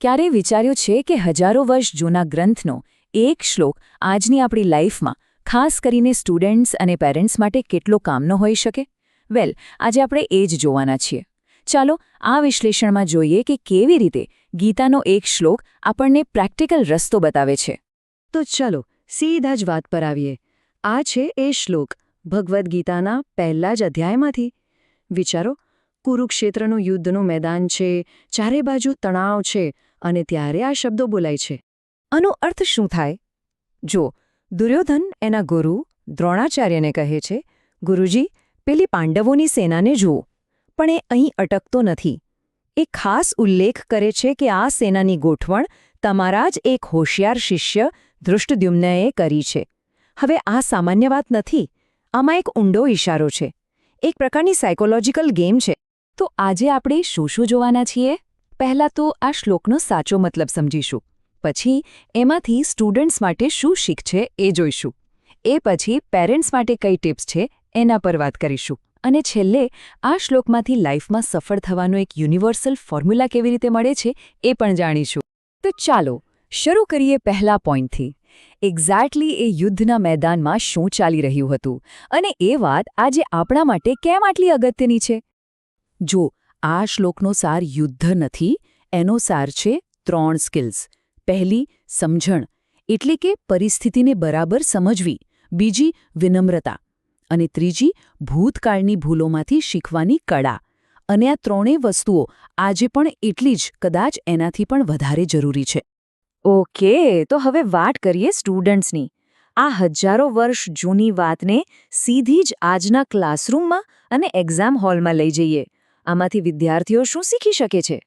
ક્યારે વિચાર્યું છે કે હજારો વર્ષ જૂના ગ્રંથનો એક શ્લોક આજની આપણી લાઈફમાં ખાસ કરીને સ્ટુડન્ટ્સ અને પેરેન્ટ્સ માટે કેટલો કામનો હોઈ શકે? વેલ, આજે આપણે એ જ જોવાના છીએ. ચાલો આ વિશ્લેષણમાં જોઈએ કે કેવી રીતે ગીતાનો એક શ્લોક આપણને પ્રેક્ટિકલ રસ્તો બતાવે છે. તો ચલો સીધા જ વાત પર આવીએ. આ છે એ શ્લોક ભગવદ્ ગીતાના પહેલા જ અધ્યાયમાંથી. વિચારો, કુરુક્ષેત્રનું યુદ્ધનું મેદાન છે, ચારે બાજુ તણાવ છે અને ત્યારે આ શબ્દો બોલાય છે. આનો અર્થ શું થાય? જો દુર્યોધન એના ગુરુ દ્રોણાચાર્યને કહે છે, ગુરુજી, પેલી પાંડવોની સેનાને જુઓ. પણ એ અહીં અટકતો નથી. એ ખાસ ઉલ્લેખ કરે છે કે આ સેનાની ગોઠવણ તમારા જ એક હોશિયાર શિષ્ય ધૃષ્ટદ્યુમ્નએ કરી છે. હવે આ સામાન્ય વાત નથી. આમાં એક ઊંડો ઇશારો છે. એક પ્રકારની સાયકોલોજીકલ ગેમ છે. તો આજે આપણે શું શું જોવાના છીએ? પહેલાં તો આ શ્લોકનો સાચો મતલબ સમજીશું. પછી એમાંથી સ્ટુડન્ટ્સ માટે શું શીખ છે એ જોઈશું. એ પછી પેરેન્ટ્સ માટે કઈ ટિપ્સ છે એના પર વાત કરીશું. અને છેલ્લે આ શ્લોકમાંથી લાઈફમાં સફળ થવાનો એક યુનિવર્સલ ફોર્મ્યુલા કેવી રીતે મળે છે એ પણ જાણીશું. તો ચાલો, શરૂ કરીએ પહેલા પોઈન્ટથી એક્ઝેક્ટલી એ યુદ્ધના મેદાનમાં શું ચાલી રહ્યું હતું? અને એ વાત આજે આપણા માટે કેમ આટલી અગત્યની છે? જો આ શ્લોકનો સાર યુદ્ધ નથી, એનો સાર છે ત્રણ સ્કિલ્સ. પહેલી, સમજણ, એટલે કે પરિસ્થિતિને બરાબર સમજવી. બીજી, વિનમ્રતા. અને ત્રીજી, ભૂતકાળની ભૂલોમાંથી શીખવાની કળા. અને આ ત્રણેય વસ્તુઓ આજે પણ એટલી જ, કદાચ એનાથી પણ વધારે જરૂરી છે. ઓકે, તો હવે વાત કરીએ સ્ટુડન્ટ્સની. આ હજારો વર્ષ જૂની વાતને સીધી જ આજના ક્લાસરૂમમાં અને એક્ઝામ હોલમાં લઈ જઈએ. આમાંથી વિદ્યાર્થીઓ શું શીખી શકે છે?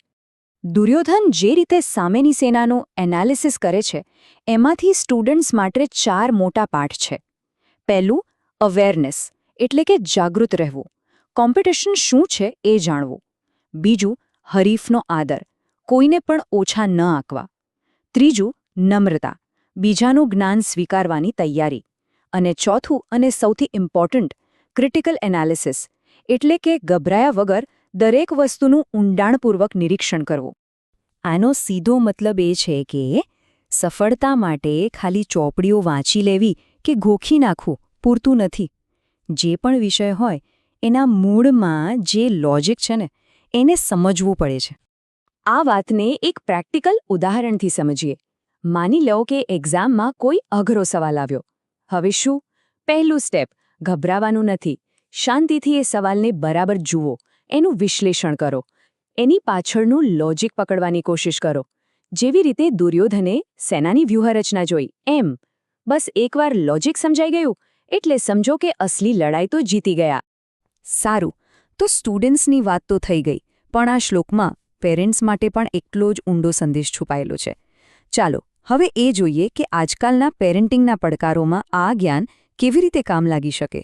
દુર્યોધન જે રીતે સામેની સેનાનું એનાલિસિસ કરે છે, એમાંથી સ્ટુડન્ટ્સ માટે ચાર મોટા પાઠ છે. પહેલું, અવેરનેસ, એટલે કે જાગૃત રહેવું. કોમ્પિટિશન શું છે એ જાણવું. બીજું, હરીફનો આદર, કોઈને પણ ઓછા ન આંકવા. ત્રીજું, નમ્રતા, બીજાનું જ્ઞાન સ્વીકારવાની તૈયારી. અને ચોથું અને સૌથી ઇમ્પોર્ટન્ટ ક્રિટિકલ એનાલિસિસ એટલે કે ગભરાયા વગર દરેક વસ્તુનું ઊંડાણપૂર્વક નિરીક્ષણ કરવું. આનો સીધો મતલબ એ છે કે સફળતા માટે ખાલી ચોપડીઓ વાંચી લેવી કે ગોખી નાખવું પૂરતું નથી. જે પણ વિષય હોય, એના મૂળમાં જે લોજિક છે ને, એને સમજવું પડે છે. આ વાતને એક પ્રેક્ટિકલ ઉદાહરણથી સમજીએ. માની લો કે એક્ઝામમાં કોઈ અઘરો સવાલ આવ્યો. હવે શું? પહેલું સ્ટેપ, ગભરાવાનું નથી. શાંતિથી એ સવાલને બરાબર જુઓ. એનું વિશ્લેષણ કરો. એની પાછળનું લોજિક પકડવાની કોશિશ કરો. જેવી રીતે દુર્યોધને સેનાની વ્યૂહરચના જોઈ. એમ. બસ એકવાર લોજિક સમજાઈ ગયું, એટલે સમજો કે અસલી લડાઈ તો જીતી ગયા. સારું. તો સ્ટુડન્ટ્સની વાત તો થઈ ગઈ, પણ આ શ્લોકમાં પેરેન્ટ્સ માટે પણ એટલો જ ઊંડો સંદેશ છુપાયેલો છે. ચાલો, હવે એ જોઈએ કે આજકાલના પેરેન્ટિંગના પડકારોમાં આ જ્ઞાન કેવી રીતે કામ લાગી શકે.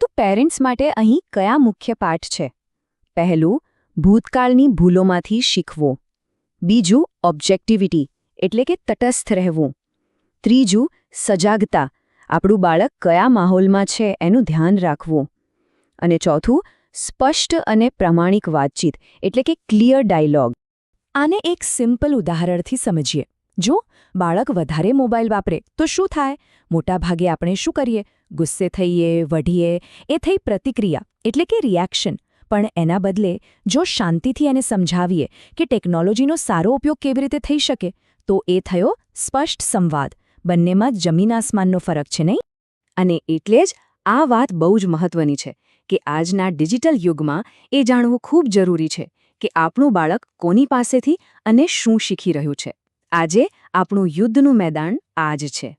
તો પેરેન્ટ્સ માટે અહીં કયા મુખ્ય પાઠ છે? પહેલું, ભૂતકાળની ભૂલોમાંથી શીખવો. બીજું ઓબ્જેક્ટિવિટી એટલે કે તટસ્થ રહેવું. ત્રીજું, સજાગતા, આપણું બાળક કયા માહોલમાં છે એનું ધ્યાન રાખવું. અને ચોથું, સ્પષ્ટ અને પ્રામાણિક વાતચીત, એટલે કે ક્લિયર ડાયલોગ આને એક સિમ્પલ ઉદાહરણથી સમજીએ. જો બાળક વધારે મોબાઈલ વાપરે, તો શું થાય? મોટાભાગે આપણે શું કરીએ? ગુસ્સે થઈએ, વઢીએ, એ થઈ પ્રતિક્રિયા, એટલે કે રિએક્શન પણ એના બદલે જો શાંતિથી એને સમજાવીએ કે ટેકનોલોજીનો સારો ઉપયોગ કેવી રીતે થઈ શકે, તો એ થયો સ્પષ્ટ સંવાદ. બંનેમાં જમીન આસમાનનો ફરક છે નહીં? અને એટલે જ આ વાત બહુ જ મહત્વની છે કે આજના ડિજિટલ યુગમાં એ જાણવું ખૂબ જરૂરી છે કે આપણું બાળક કોની પાસેથી અને શું શીખી રહ્યું છે. આજે આપણું યુદ્ધનું મેદાન આજ છે.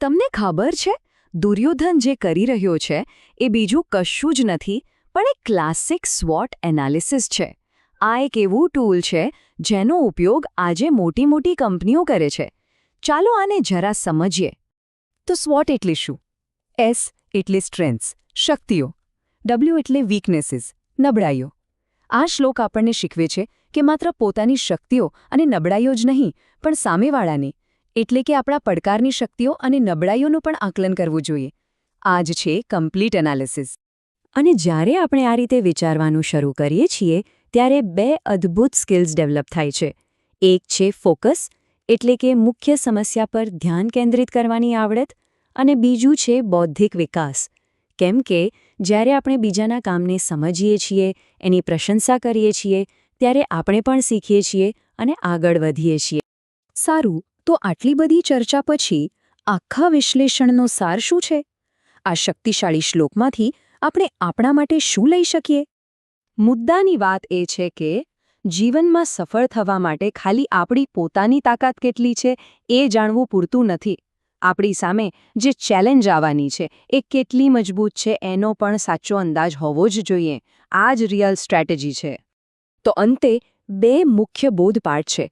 તમને ખબર છે? દુર્યોધન જે કરી રહ્યો છે એ બીજું કશું જ નથી પણ એક ક્લાસિક સ્વોટ એનાલિસિસ છે. આ એક એવું ટૂલ છે જેનો ઉપયોગ આજે મોટી મોટી કંપનીઓ કરે છે. ચાલો આને જરા સમજીએ. તો સ્વોટ એટલે શું? એસ એટલે સ્ટ્રેન્થ્સ શક્તિઓ. ડબલ્યુ એટલે વીકનેસીસ નબળાઈઓ. આ શ્લોક આપણને શીખવે છે કે માત્ર પોતાની શક્તિઓ અને નબળાઈઓ જ નહીં, પણ સામેવાળાની, એટલે કે આપણા પડકારની શક્તિઓ અને નબળાઈઓનું પણ આકલન કરવું જોઈએ. આ છે કમ્પ્લીટ એનાલિસિસ અને જ્યારે આપણે આ રીતે વિચારવાનું શરૂ કરીએ છીએ, ત્યારે બે અદ્ભુત સ્કિલ્સ ડેવલપ થાય છે. એક છે ફોકસ, એટલે કે મુખ્ય સમસ્યા પર ધ્યાન કેન્દ્રિત કરવાની આવડત, અને બીજું છે બૌદ્ધિક વિકાસ. કેમ કે, જ્યારે આપણે બીજાના કામને સમજીએ છીએ, એની પ્રશંસા કરીએ છીએ, ત્યારે આપણે પણ શીખીએ છીએ અને આગળ વધીએ છીએ. સારું, તો આટલી બધી ચર્ચા પછી આખા વિશ્લેષણનો સાર શું છે? આ શક્તિશાળી શ્લોકમાંથી આપણે આપણા માટે શું લઈ શકીએ? મુદ્દાની વાત એ છે કે, જીવનમાં સફળ થવા માટે ખાલી આપણી પોતાની તાકાત કેટલી છે એ જાણવું પૂરતું નથી. આપણી સામે જે ચેલેન્જ આવવાની છે એ કેટલી મજબૂત છે એનો પણ સાચો અંદાજ હોવો જ જોઈએ. આ જ રિયલ સ્ટ્રેટેજી છે. તો અંતે, બે મુખ્ય બોધપાઠ છે.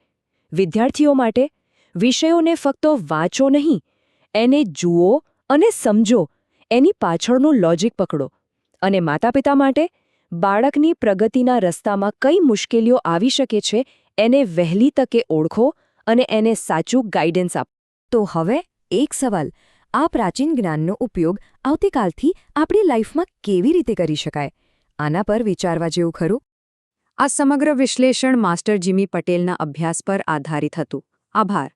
વિદ્યાર્થીઓ માટે, વિષયોને ફક્ત વાંચો નહીં, એને જુઓ અને સમજો, એની પાછળનું લોજિક પકડો. અને માતાપિતા માટે બાળકની પ્રગતિના રસ્તામાં કઈ મુશ્કેલીઓ આવી શકે છે, એને વહેલી તકે ઓળખો અને એને સાચું ગાઈડન્સ આપ. તો હવે એક સવાલ. આ પ્રાચીન જ્ઞાનનો ઉપયોગ આવતીકાલથી આપણી લાઈફમાં કેવી રીતે કરી શકાય? આના પર વિચારવા જેવું ખરું? આ સમગ્ર વિશ્લેષણ માસ્ટર જીમી પટેલના અભ્યાસ પર આધારિત હતું. આભાર.